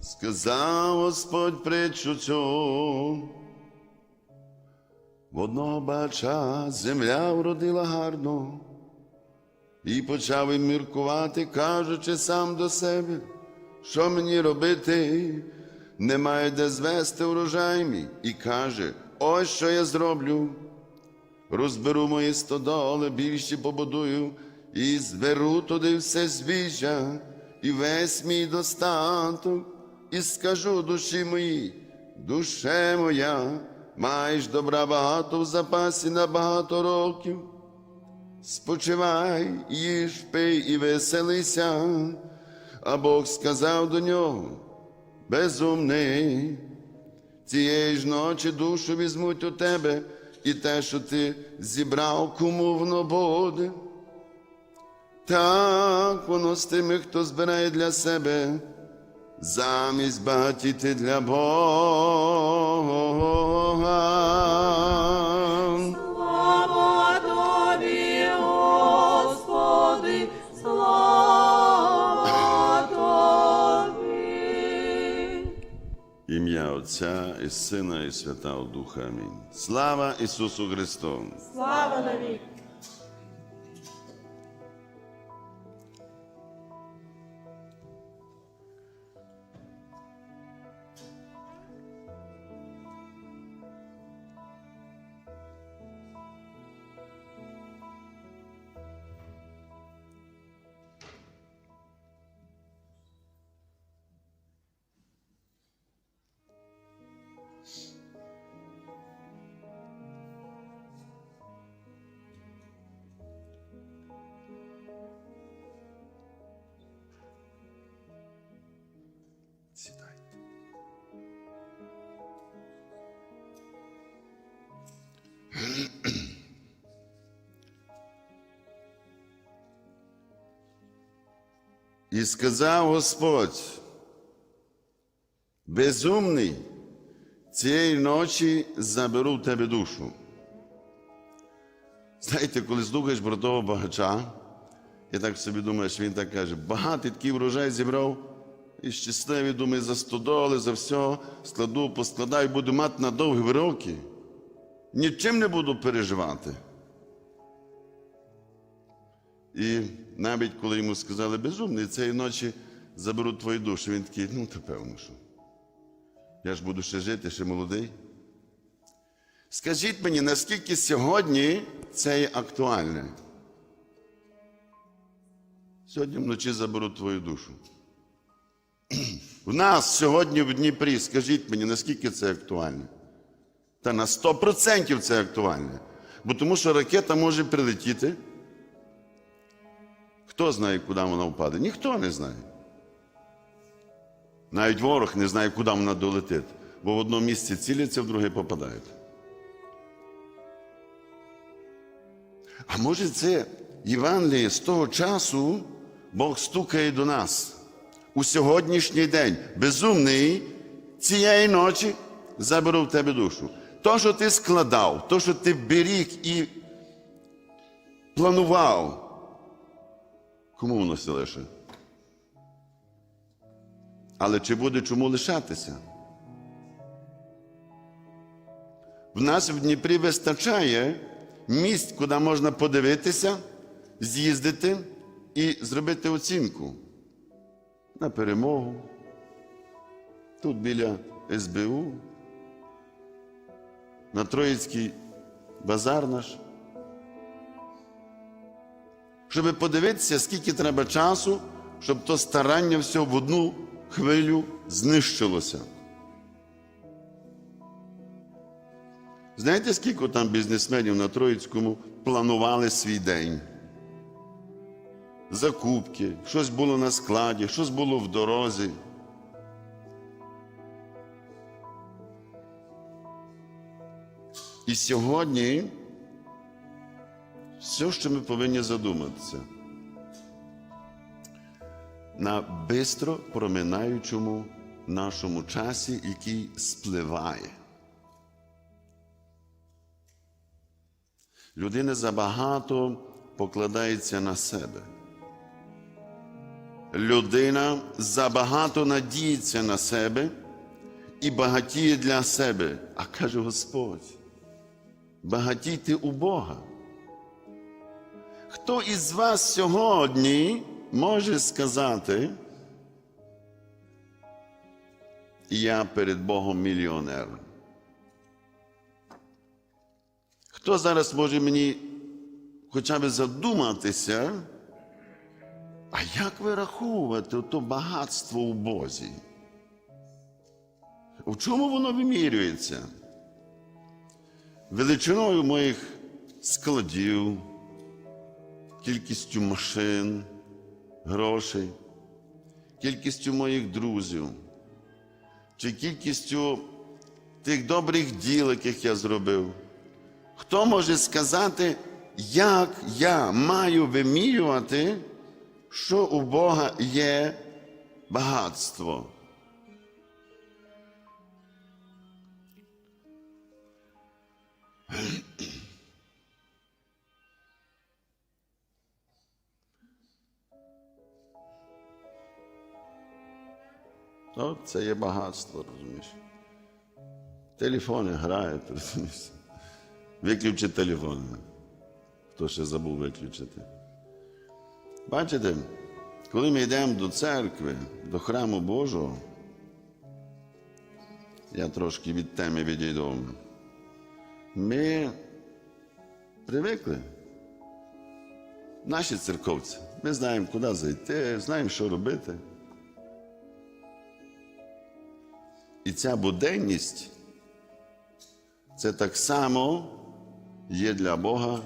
Сказав Господь притчу цю. В одного бача земля вродила гарно, і почав він міркувати, кажучи сам до себе, що мені робити, немає де звести урожай мій, і каже: ось що я зроблю. Розберу мої стодоли, більші побудую, і зберу туди все збіжжя, і весь мій достаток, і скажу душі моїй, душе моя, маєш добра багато в запасі на багато років. Спочивай, їж, пий і веселися, а Бог сказав до нього, безумний, цієї ж ночі душу візьмуть у тебе, і те, що ти зібрав, кому воно буде. Так воно з тими, хто збирає для себе, замість багатіти для Бога. Слава тобі, Господи, слава тобі. Ім'я Отця і Сина, і Святого Духа. Амінь. Слава Ісусу Христу! Слава навік. І сказав Господь, безумний, цієї ночі заберу в тебе душу. Знаєте, коли слухаєш про багача, я так собі думаю, що він так каже, багатий такий врожай зібрав, і щасливий, думає, за стодоли, за все, складу, поскладаю, буду мати на довгі роки. Нічим не буду переживати. І навіть коли йому сказали безумний, цієї ночі заберуть твою душу, він такий, ну, то певно, що. Я ж буду ще жити, ще молодий. Скажіть мені, наскільки сьогодні це є актуальне? Сьогодні вночі заберуть твою душу. У нас сьогодні в Дніпрі, скажіть мені, наскільки це актуальне? Та на 100% це актуальне. Бо тому що ракета може прилетіти. Хто знає, куди вона впаде? Ніхто не знає. Навіть ворог не знає, куди вона долетить, бо в одному місці ціляться, в друге попадають. А може, це Євангеліє з того часу Бог стукає до нас у сьогоднішній день. Безумний цієї ночі заберу в тебе душу. То, що ти складав, то, що ти беріг і планував, кому воно все лише? Але чи буде чому лишатися? В нас в Дніпрі вистачає місць, куди можна подивитися, з'їздити і зробити оцінку на перемогу. Тут біля СБУ, на Троїцький базар наш. Щоб подивитися, скільки треба часу, щоб то старання все в одну хвилю знищилося. Знаєте, скільки там бізнесменів на Троїцькому планували свій день? Закупки, щось було на складі, щось було в дорозі. І сьогодні все, що ми повинні задуматися, на бистро проминаючому нашому часі, який спливає. Людина забагато покладається на себе. людина забагато надіється на себе і багатіє для себе. А каже Господь, багатійте у Бога. Хто із вас сьогодні може сказати, я перед Богом мільйонер? Хто зараз може мені хоча б задуматися, а як вираховувати то багатство у Бозі? У чому воно вимірюється? Величиною моїх складів, кількістю машин, грошей, кількістю моїх друзів, чи кількістю тих добрих діл, яких я зробив. Хто може сказати, як я маю вимірювати, що у Бога є багатство? То це є багатство, розумієш? Телефони грають, розумієш? Виключи телефон. Хто ще забув виключити? Бачите, коли ми йдемо до церкви, до храму Божого, я трошки від теми відійду. Ми привикли. Наші церковці. Ми знаємо, куди зайти, знаємо, що робити. І ця буденність це так само є для Бога.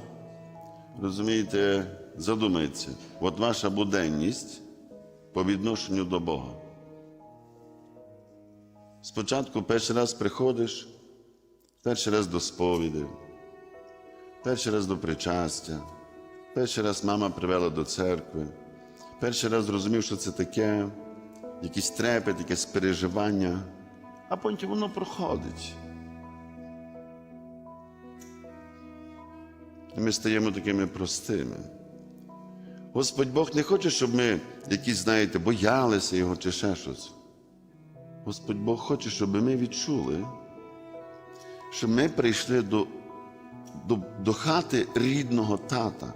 Розумієте, задумайте, от ваша буденність по відношенню до Бога. Спочатку перший раз приходиш, перший раз до сповіді, перший раз до причастя, перший раз мама привела до церкви, перший раз зрозумів, що це таке, якийсь трепет, якесь переживання, а потім воно проходить. І ми стаємо такими простими. Господь Бог не хоче, щоб ми якісь, знаєте, боялися Його чи ще щось. Господь Бог хоче, щоб ми відчули, що ми прийшли до, до, до хати рідного тата,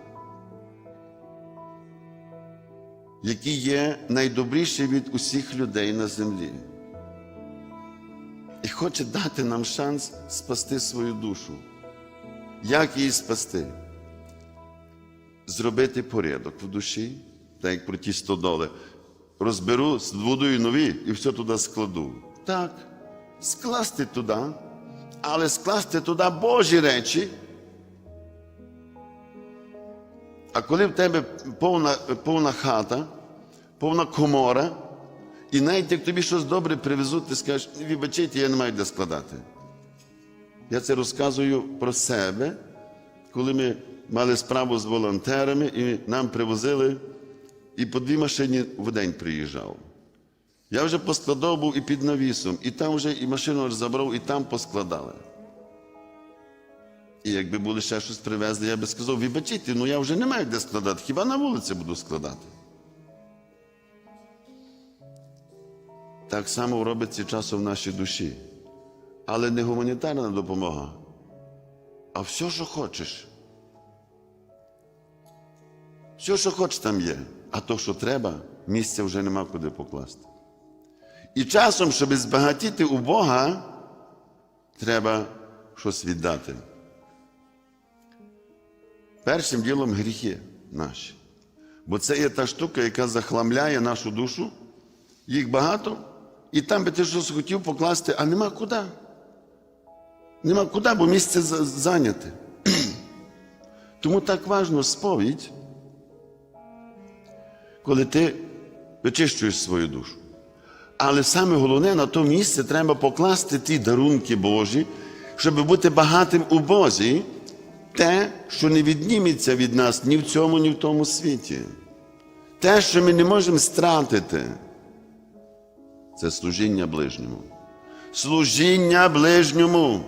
який є найдобріший від усіх людей на землі. Хоче дати нам шанс спасти свою душу. Як її спасти? Зробити порядок в душі, так як про ті стодоли. Розберу, збудую нові і все туди складу. Так, скласти туди, але скласти туди Божі речі. А коли в тебе повна, повна хата, повна комора, і навіть як тобі щось добре привезуть, ти скажеш, вибачайте, я не маю де складати. Я це розказую про себе, коли ми мали справу з волонтерами і нам привозили, і по дві машині в день приїжджав. Я вже поскладав був і під навісом, і там вже і машину забрав, і там поскладали. І якби були ще щось привезли, я би сказав, вибачайте, ну я вже не маю де складати, хіба на вулиці буду складати. Так само робиться часом в нашій душі. Але не гуманітарна допомога, а все, що хочеш. Все, що хочеш, там є. А то, що треба, місця вже нема куди покласти. І часом, щоб збагатіти у Бога, треба щось віддати. Першим ділом гріхи наші. Бо це є та штука, яка захламляє нашу душу. Їх багато, і там би ти щось хотів покласти, а нема куди. Нема куди, бо місце за- зайняте. Тому так важно сповідь, коли ти вичищуєш свою душу. Але саме головне, на то місце треба покласти ті дарунки Божі, щоб бути багатим у Бозі, те, що не відніметься від нас ні в цьому, ні в тому світі. Те, що ми не можемо стратити, це служіння ближньому. Служіння ближньому.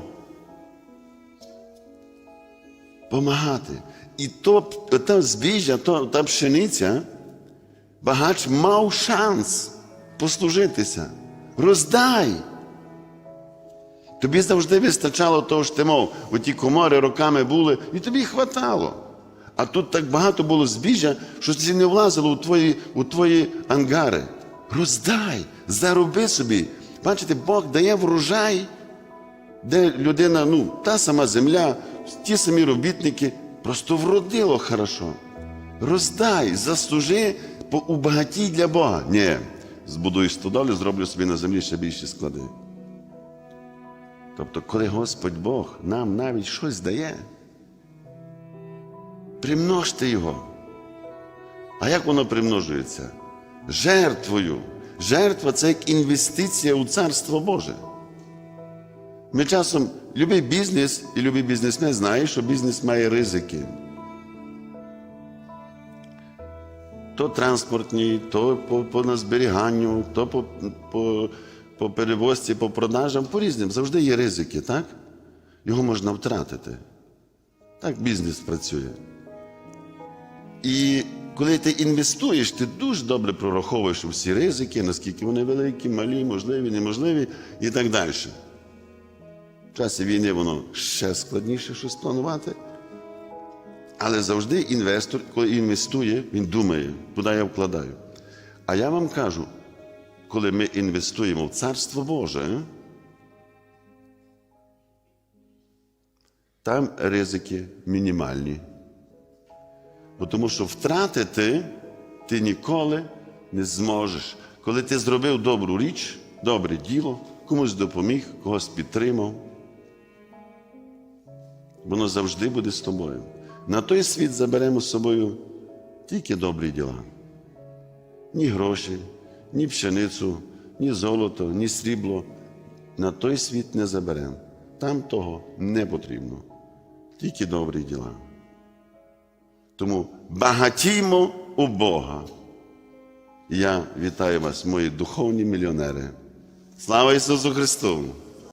Помагати. І то, та збіжжя, то, та пшениця, Багач мав шанс послужитися. Роздай. Тобі завжди вистачало того, що ти мав. Оті комори роками були, і тобі хватало. А тут так багато було збіжжя, що це не влазило у твої, у твої ангари. Роздай, зароби собі. Бачите, Бог дає врожай, де людина, ну, та сама земля, ті самі робітники, просто вродило хорошо. Роздай, заслужи, убагатій для Бога. Ні, збудую стодолю, зроблю собі на землі ще більші склади. Тобто, коли Господь Бог нам навіть щось дає, примножте його. А як воно примножується? Жертвою. Жертва це як інвестиція у Царство Боже. Ми часом любий бізнес і любий бізнесмен знає, що бізнес має ризики. То транспортні, то по, по назберіганню, то по, по, по перевозці, по продажам, по різним. Завжди є ризики, так? Його можна втратити. Так бізнес працює. І коли ти інвестуєш, ти дуже добре прораховуєш всі ризики, наскільки вони великі, малі, можливі, неможливі і так далі. В часі війни воно ще складніше щось планувати. Але завжди інвестор, коли інвестує, він думає, куди я вкладаю. А я вам кажу, коли ми інвестуємо в Царство Боже, там ризики мінімальні. Бо тому що втратити ти ніколи не зможеш. Коли ти зробив добру річ, добре діло, комусь допоміг, когось підтримав, воно завжди буде з тобою. На той світ заберемо з собою тільки добрі діла. Ні гроші, ні пшеницю, ні золото, ні срібло. На той світ не заберемо. Там того не потрібно. Тільки добрі діла. Тому багатіймо у Бога. Я вітаю вас, мої духовні мільйонери. Слава Ісусу Христу!